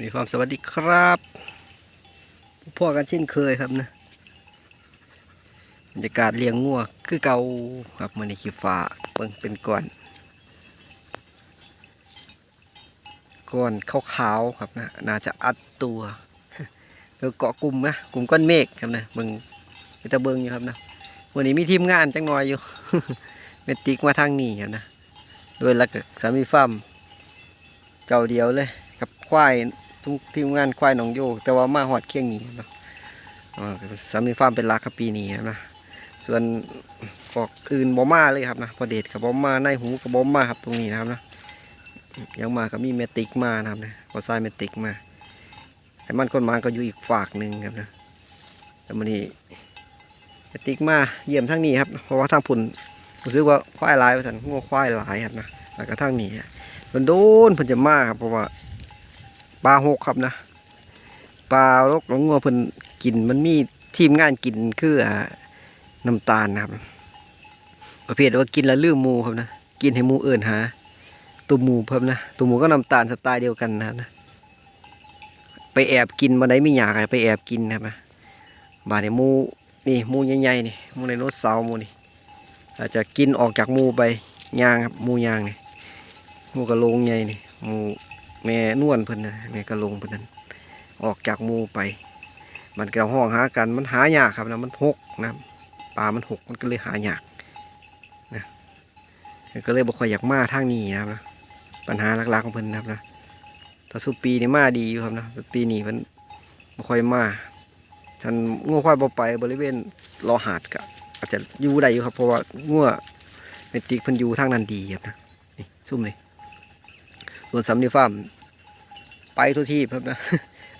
มีความสวัสดีครับพ่อกันเช่นเคยครับนะบรรยากาศเลี้ยงงัวคือเก่าครับมันในขี้ฟ้าเบิ่งเป็นก้อนก้อนขาวๆครับนะน่าจะอัดตัวแล้วเกาะกลุ่มนะกลุ่มก้อนเมฆครับนะเบิงไปตะเบิงอยู่ครับนะวันนี้มีทีมงานจังหน่อยอยู่เมติกมาทางนี้ครับนะโดยลักสามีฟาร์มเจ้าเดียวเลยกับควาย ทุกทีมงานควายหนองโยก แต่ว่ามาหอดเคียงนี้นะสามีฟาร์มเป็นหลักครับปีนี้นะส่วนกอกอื่นบ่มาเลยครับนะพอเดชกับบ่มาในหูกับบ่มาครับตรงนี้นะครับนะยังมาก็มีเมติกมานะครับนะก็ทรายเมติกมาไอ้มันคนมาก็อยู่อีกฝากหนึ่งครับนะแต่มันนี้เมติกมาเยี่ยมทั้งนี้ครับ เพราะว่าทางผุนรู้สึกว่าควายลายว่าสันงัวควายลายครับนะแล้วก็ทางนี้มันโดนเพิ่นจะมาครับเพราะว่า ปลาหกครับนะปลาลกหลงงัวเพิ่นกินมันมีทีมงานกินคือน้ำตาลนะครับ ประเภทว่ากินแล้วลืมมูครับนะกินให้มูเอื่นหาตัวหมูเพิ่มนะตัวหมูก็น้ำตาลสไตล์เดียวกันนะครับนะไปแอบกินมาได้ไม่อยากไปแอบกินนะครับนะบาดเนี่ยหมูนี่มูใหญ่ๆนี่มูในรถเสาร์มูนี่อาจจะกินออกจากมูไปยางครับมูยางนี่มูกระโลงใหญ่นี่มู แม่นวลเพิ่นนะแม่กระลงเพิ่นนั้นออกจากมูไป มันก็ห้องหากันมันหายากครับนะมันหกนะปลามันหกมันก็เลยหายากนะก็เลยบ่ค่อยอยากมาทางนี้นะครับนะปัญหาหลักๆของเพิ่นนะครับนะถ้าสุปีนี่มาดีอยู่ครับนะปีนี้เพิ่นบ่ค่อยมาฉันงัวควายบ่ไปบริเวณรอหาดก็อาจจะอยู่ได้อยู่ครับเพราะว่างัวเมติกเพิ่นอยู่ทางนั้นดีครับนะนี่ซุ่มนี่ ส่วนสำนีฟาร์มไปทุกที่ครับนะ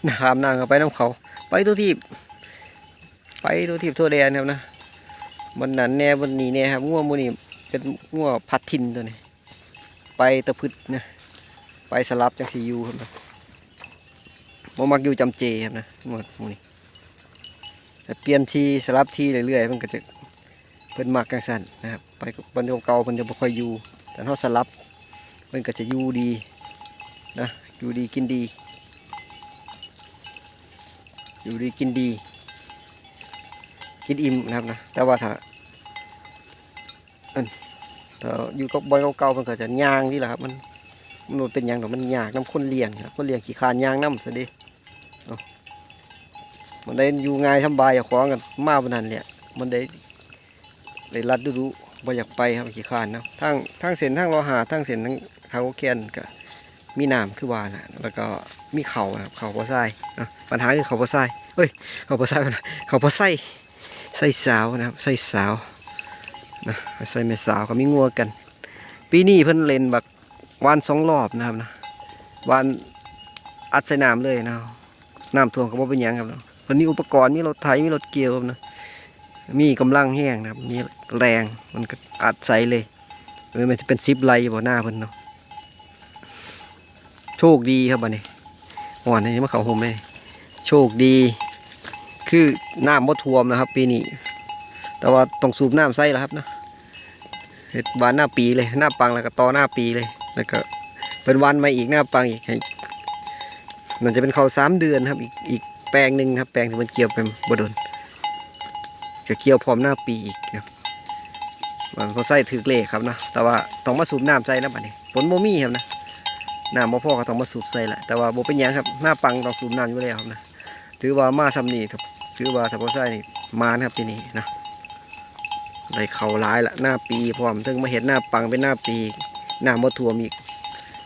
นะครับนางก็ไปน้ำเขา ไปทุกที่ไปทุกที่ทั่วแดนครับนะวันนั้นแน่วันนี้แน่ครับง่วงมูนี่เป็นง่วงพัดทินตัวนี้ ไปตะพึดนะไปสลับจังสียูครับนะโมมักอยู่จำเจครับนะหมดมูนี่แต่เปลี่ยนทีสลับทีเรื่อยๆมันก็จะเพิ่นมักกังสันนะครับไปบรรยากาศเก่าๆเพิ่นจะบ่ค่อยอยู่แต่ถ้าสลับมันก็จะอยู่ดี นะอยู่ดีกินดี อยู่ดีกินดี กินอิ่มนะครับนะแต่ว่าถ้าอันถ้าอยู่กับบอลเก่าๆมันก็จะย่างนี่แหละครับมันมันเป็นยังดอกมันยากน้ำคนเลี้ยงนะคนเลี้ยงขี้คานย่างน้ำซะดิเอามันได้อยู่ง่ายสำบายอย่าขวางกันมาบนนั้นเนี่ยมันได้ได้รัดดูดูบ่อยากไปครับขี้คานนะทั้งทั้งเส้นทั้งรอหาทั้งเส้นทั้งทางโอเคียนก็ มีน้ำคือว่านะแล้วก็มีเขานะครับเขาพอทรายนะปัญหาคือเขาพอทรายเฮ้ยเขาพอทรายมันเขาพอไส้ไส้สาวนะครับไส้สาวนะไส้แม่สาวก็มีงัวกัน ปีนี้เพิ่นเล่นแบบวานสองรอบนะครับนะวานอัดใส่น้ำเลยนะน้ำท่วมก็บ่เป็นยังครับเนาะเพิ่นมีอุปกรณ์มีรถไถมีรถเกี่ยวนะมีกำลังแห้งนะครับมีแรงมันก็อัดใส่เลยมันจะเป็นซิปไลบ่หน้าเพิ่นเนาะ โชคดีครับบัดนี้หวานนี่มาเขาห่มเลยโชคดี คือน้ำบ่ท่วมนะครับ ปีนี้ แต่ว่าต้องสูบน้ำใส่แล้วครับนะเห็ดบานหน้าปีเลยหน้าปังแล้วก็ต่อหน้าปีเลยแล้วก็เป็นวันมาอีกหน้าปังอีกให้มันจะเป็นเขาสามเดือนครับ อีกอีกแปลงหนึ่งครับ แปลงที่มันเกี่ยวเป็นบดนจะเกี่ยวพร้อมหน้าปีอีกครับมันเขาใส่ถือเลขครับนะแต่ว่าต้องมาสูบน้ำใส่นะบัดนี้ฝนโมมี่ครับนะ น้ำบ่พ่อก็ต้องมาสูบใส่แหละแต่ว่าโบเป็นยังครับหน้าปังต้องสูบน้ำอยู่แล้วครับนะถือว่ามาซ้ำนี่ครับถือว่าถ้าพอใส่นี่มานะครับปีนี้นะได้เข่าร้ายละหน้าปีพร้อมถึงมาเห็นหน้าปังเป็นหน้าปีหน้ามดท่วมอีก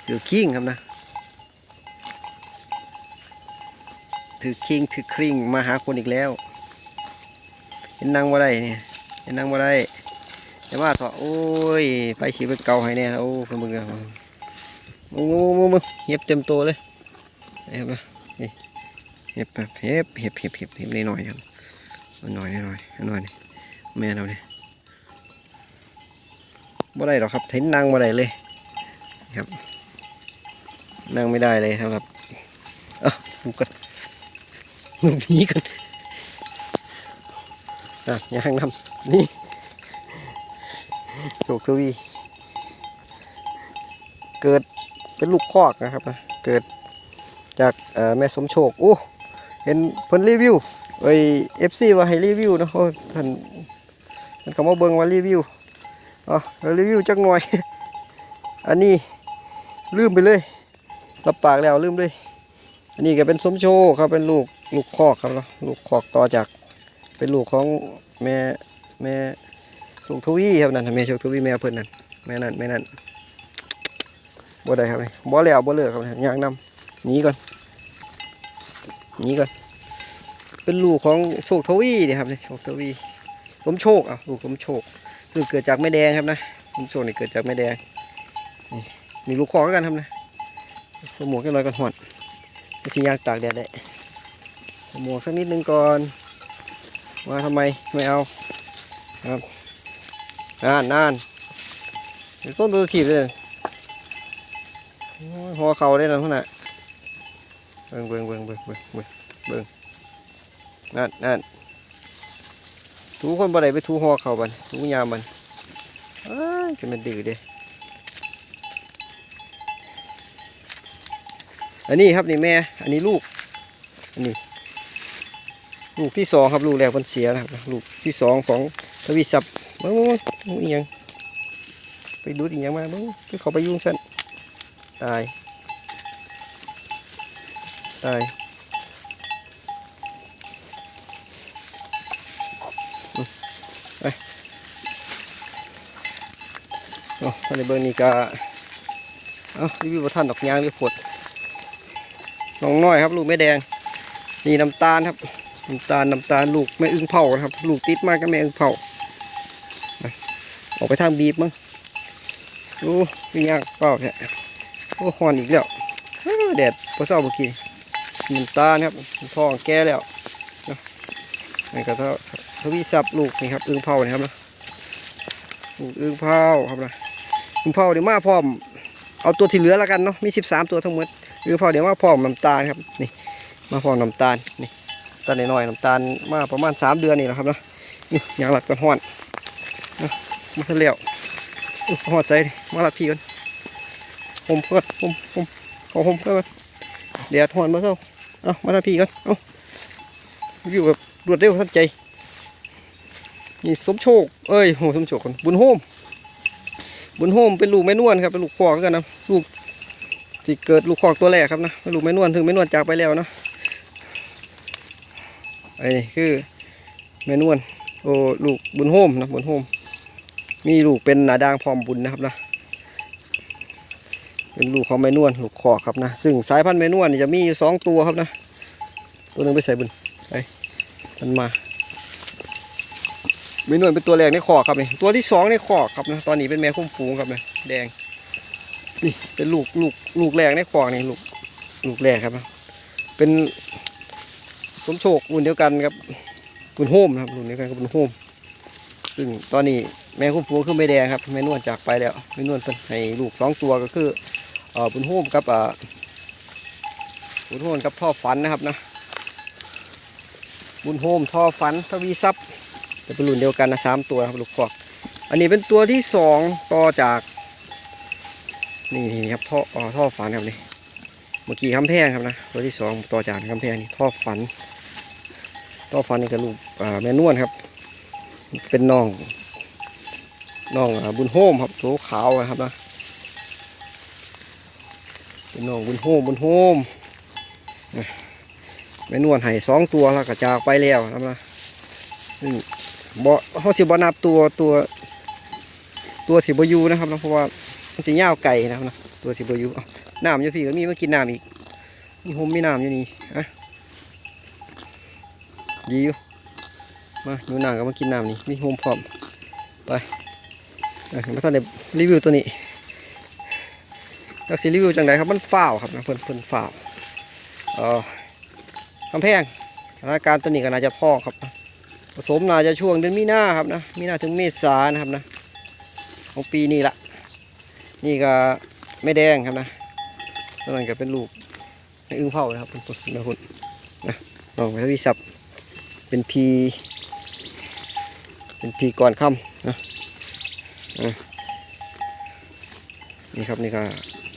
ถือคิงครับนะถือคิงถือคริงมาหาคนอีกแล้วเห็นนั่งมาได้เนี่ยเห็นนั่งมาได้แต่ว่าเถอะโอ้ยไปฉีไปเกาให้เนี่ยโอ้เป็นมึงอะมึง มึงมึงมึงเห็บเต็มตัวเลยเห็บนะนี่เห็บแบบเห็บเห็บเห็บเห็บเห็บนิดหน่อยครับหน่อยหน่อยหน่อยนี่แม่เราเนี่ยบ่ได้หรอกครับเห็นนั่งมาได้เลยครับนั่งไม่ได้เลยครับเอ้าดูกันดูผีกันอะยางนำนี่โชคทวีเกิด เป็นลูกคอกนะครับนะเกิดจากแม่สมโชคโอ้เห็นเพิ่นรีวิวเอ้ย FC ว่าให้รีวิวนะโอ้ท่านท่านเขามาเบิ่งว่ารีวิวอ๋อรีวิวจักหน่อย อันนี้ลืมไปเลยรับปากแล้วลืมเลยอันนี้ก็เป็นสมโชคครับเป็นลูกลูกคอกครับเนาะลูกคอกต่อจากเป็นลูกของแม่แม่ลูกทวีครับนั่นแม่โชคทวีแม่เพิ่นนั่นแม่นั่นแม่นั่น บ่ได้ครับนี่บ่แล้วบ่เลิกครับยางนำหนีก่อนหนีก่อน เป็นลูกของโชคทวีนี่ครับนี่โชคทวีสมโชคอะลูกสมโชคคือเกิดจากแม่แดงครับนะสมโชคนี่เกิดจากแม่แดงนี่มีลูกคอกกันครับนะสมหมวกกันหน่อยกันหอนสิยางตากแดดได้เอาหมวกสักนิดนึงก่อนมาทำไมไม่เอาครับนานนานต้นดูขีดเลย หัวเข่าได้แล้วทุกน่ะเบิ่งเบิ่งเบิ่งเบิ่งเบิ่งเบิ่งเบิ่งนั่นนั่นทูคนบ่ได้ไปทูหัวเข่าบันทูยามบันจะมันดื้อเด้อันนี้ครับนี่แม่ อันนี้ลูก อันนี้ ลูกที่สองครับลูกแรกมันเสียนะครับ ลูกที่สองของทวีศัพท์เบิ้งเบิ้งเบิ้งอีหยังไปดูดอีหยังมาบังคือเขาไปยุ่งฉัน ตาย ตายไปโอ้ท่านในเบิ้งนี่ก็เอ้ารีวิวบ่ท่านดอกยางรีบผดน้องน้อยครับ ลูกแม่แดง นี่น้ำตาลครับน้ำตาลน้ำตาลลูกแม่อึ้งเผานะครับ ลูกติดมากก็แม่อึ้งเผาไปออกไปทางบีบมั้งโอ้ยยากเปล่าแค่ โอ้หอนอีกแล้วแดดพอเศร้าเมื่อกี้น้ำตาลครับท้องแก่แล้วเนาะนี่ก็เท่าทวีศัพท์ลูกนี่ครับอึ้งเผานะครับนะลูกอึ้งเผาครับนะอึ้งเผาเดี๋ยวมาพร้อม เอาตัวที่เหลือแล้วกันเนาะมี13ตัวทั้งหมดคือพอเดี๋ยวมาพร้อมน้ำตาลครับนี่มาพร้อมน้ำตาลนี่ตาลน้อยๆน้ำตาลมาประมาณสามเดือนนี่แหละครับเนาะนี่ยางหลัดกันห้อนนะมาเสร็จอุ๊ยหอดใจมาหลัดพี่กัน ผมเพื่อนผมผมขอผมเพื่อนเดี๋ยวหอนมาเท่าเอามาทำพี่กันเอาอยู่แบบรวดเร็วทันใจ นี่สมโชค เอ้ยโหสมโชคคนบุญโฮม บุญโฮมเป็นลูกแม่นวลครับเป็นลูกควอกันนะลูกที่เกิดลูกคอกตัวแรกครับนะไม่รู้ไม่นวลถึงไม่นวลจากไปแล้วเนาะไอ้นี่คือแม่นวลโอ้ลูกบุญโฮมนะบุญโฮมมีลูกเป็นหนาดางพร้อมบุญนะครับนะ เป็นลูกของแม่นวลลูกคอกครับนะ ซึ่งสายพันธุ์แม่นวลจะมีอยู่สองตัวครับนะ ตัวหนึงไปใส่บุญไปมันมาแม่นวลเป็นตัวแรกในคอกครับนี่ตัวที่สองในคอกครับนะตอนนี้เป็นแม่คุ้มฟูงครับนะแดงนี่เป็นลูกลูกลูกแรกในคอนี่ลูกลูกแรกครับเป็นสมโชครุ่นเดียวกันครับรุ่นโฮมครับรุ่นเดียวกันกับรุ่นโฮมซึ่งตอนนี้แม่คุ้มฟูงคือแม่แดงครับแม่นวลจากไปแล้วแม่นวลเป็นให้ลูกสองตัวก็คือ บุญโฮมกับบุญโฮมกับท่อฟันนะครับนะ บุญโฮมท่อฟันทวีซับจะเป็นรุ่นเดียวกันนะสามตัวครับลูกคอกอันนี้เป็นตัวที่สองต่อจากนี่นี่ครับท่ออท่อฝันครับนี่เมื่อกี้คำแพงครับนะตัวที่สองต่อจากคำแพงนี่ท่อฝันท่อฝันนี่กับลูกแม่นวลครับ เป็นน้องน้องบุญโฮมครับตัวขาวครับนะ เป็นน้องบุญโฮมบุญโฮมแม่นวลให้สองตัวแล้วก็จากไปแล้วนะครับนะซึ่งบ่เขาสิบ่นับตัวตัว ตัวสิบอยูนะครับนะเพราะว่ามันจะย่าไก่นะครับนะตัวสิบอยู่น้ำอยู่พี่ก็มีมากินน้ำอีกมีหมมีน้ำอยู่นี่อะดีอยู่มาหนูนางก็มากินน้ำนี่มีโฮมพร้อมไปมาท่านเดรีวิวตัวนี้ จากสิรีวิวจังไดครับมันฝ้าวครับนะเพิ่อนเพิ่อนฝ้าวเออคำแพงสถานการณ์ตัวนี้ก็น่าจะพ่อครับผสมน่าจะช่วงเดือนมีนาครับนะมีนาถึงเมษานะครับนะของปีนี้ละนี่ก็ไม่แดงครับนะตัวนั้นก็เป็นลูกในอึ้งเผานะครับเป็นตัวนะคุณนะลองไปวิสับเป็นพีเป็นพีก่อนค่ำนะนี่ครับนี่ก็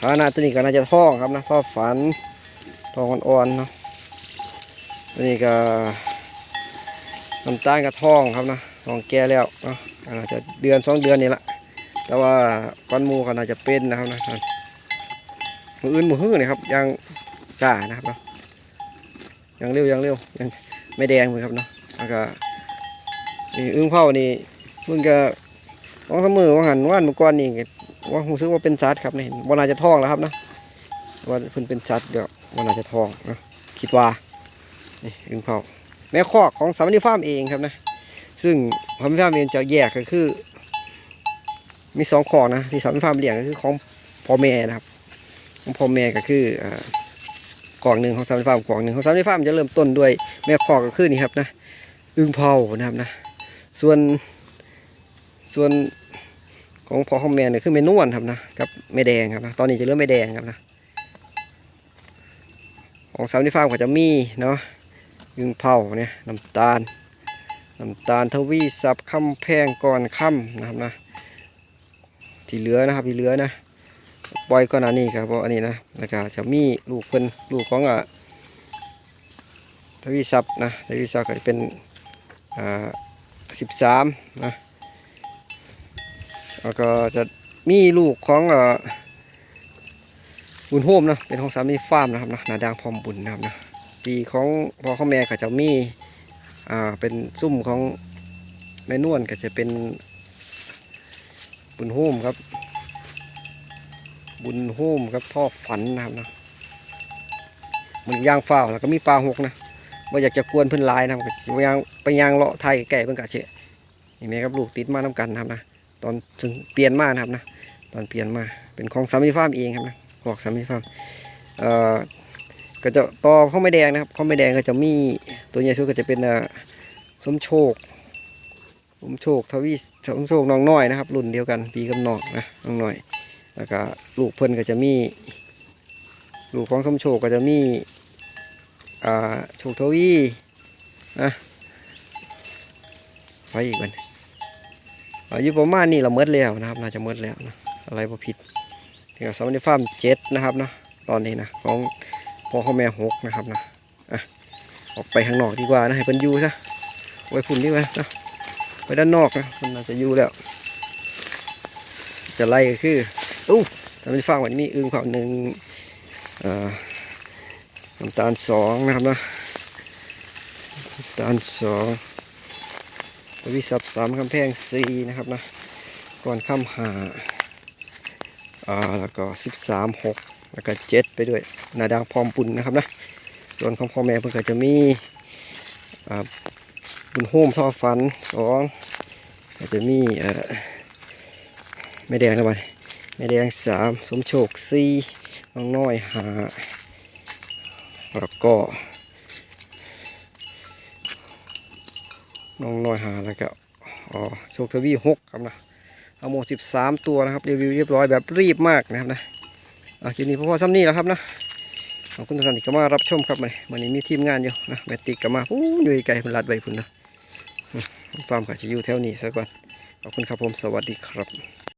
ฐานะตัวนี้ก็น่าจะท่องครับนะท่อฝันท่องอ่อนๆเนาะอันนี้ก็น้ำตาลกับทองครับนะทองแก่แล้วเนาะอาจจะเดือนสองเดือนนี่ละแต่ว่าก้อนมูก็น่าจะเป็นนะครับนะมืออื่นมือหื้อนี่ครับยังจ้านะครับเนาะยังเร็วยังเร็วยังไม่แดงเลยครับเนาะแล้วก็นี่อึ้งเผานี่เพิ่งจะวางสมือว่าหันว่านเมื่อก่อนนี่ ว่าผมซื้อว่าเป็นซัดครับนี่เห็นว่าน่าจะทองแล้วครับนะว่าเพิ่นเป็นซัดเดี๋ยวว่าน่าจะทองนะคิดว่านี่อึ้งเผาแม่คอกของสามนิฟาร์มเองครับนะ ซึ่งสามนิฟาร์มเองจะแยกก็คือ มีสองคอกนะที่สามนิฟาร์มเลี้ยงก็คือของพ่อแม่นะครับของพ่อแม่ก็คืออ่ากล่องหนึ่งของสามนิฟาร์มกล่องหนึ่งของสามนิฟาร์มจะเริ่มต้นด้วยแม่คอกก็คือนี่ครับนะอึ้งเผานะครับนะ ส่วนส่วน ของพอของแม่เนี่ยคือแม่นวลครับนะกับแม่แดงครับนะตอนนี้จะเริ่มแม่แดงครับนะของสามนิฟาร์มก็จะมีเนาะอึ้งเผาเนี่ยน้ำตาลน้ำตาลทวีสับคำแพงก่อนค่ำนะครับนะที่เหลือนะครับที่เหลือนะปล่อยก่อนหน้านี้ครับเพราะอันนี้นะแล้วก็จะมีลูกเพิ่นลูกของอะทวีศัพท์นะทวีศัพท์ก็จะเป็นอ่าสิบสามนะ แล้วก็จะมีลูกของบุญโฮมนะเป็นของสามีฟาร์มนะครับนะนาดางพร้อมบุญนะครับนะปีของพ่อของแม่ก็จะมีอ่าเป็นซุ่มของแม่นวลก็จะเป็นบุญโฮมครับ บุญโฮมครับพ่อฝันนะครับนะมันย่างเฝ้าแล้วก็มีปลาหกนะว่าอยากจะกวนเพื่อนลายนะครับไปยางไปยางเลาะไทยไก่เพื่อนกะเชะนี่แม่ครับลูกติดมาน้ากันนะครับนะ ตอนถึงเปลี่ยนมานะครับนะตอนเปลี่ยนมาเป็นของสามีฟาร์มเองครับนะของสามีฟาร์มเอ่อก็จะต่อข้าวไม่แดงนะครับข้าวไม่แดงก็จะมีตัวใหญ่สุดก็จะเป็นสมโชคสมโชคทวีสมโชคน้องน้อยนะครับ รุ่นเดียวกันปีกับน้องนะน้องน้อย แล้วก็ลูกเพิ่นก็จะมีลูกของสมโชคก็จะมีอ่าโชคทวีนะไปอีกวัน อายุประมาณนี้เราเมดแล้วนะครับ น่าจะเมดแล้วนะอะไรพอผิดนี่ก็สมัยฟาร์มเจ็ดนะครับนะตอนนี้นะของพ่อข้าแม่หกนะครับนะอะออกไปข้างนอกดีกว่านะให้เพิ่นอยู่ซะไว้พุ่นดีกว่านะไปด้านนอกนะมันน่าจะอยู่แล้ว จะไล่ก็คืออู้ทำเป็นฟังวันนี้มีอึ่งเผาหนึ่งน้ำตาลสองนะครับนะน้ำตาลสอง วิสับสามคำแพงสี่นะครับนะก่อนข้ามหาอ่าแล้วก็สิบสามหกแล้วก็เจ็ดไปด้วยนาดางพร้อมปุ่นนะครับนะส่วนของพ่อแม่เพิ่นก็จะมีอ่าบุญโฮมท่อฟันสองก็จะมีเอ่อไม่แดงนะบัดแม่แดงสามสมโชคสี่น้องน้อยหาแล้วก็ น้องน้อยหาแล้วก็อ๋อโชคทวีหกครับนะเอาหมดสิบสามตัวนะครับรีวิวเรียบร้อยแบบรีบมากนะครับนะอะคลิปนี้พ่อๆซ้ำนี่แล้วครับนะขอบคุณทุกท่านที่เข้ามารับชมครับมันมันนี้มีทีมงานอยู่นะแมตติกก็มาอู้อยู่ไกลเพิ่นลัดใบพุ่นนะฟาร์มก็จะอยู่แถวนี้ซะก่อนขอบคุณครับผมสวัสดีครับ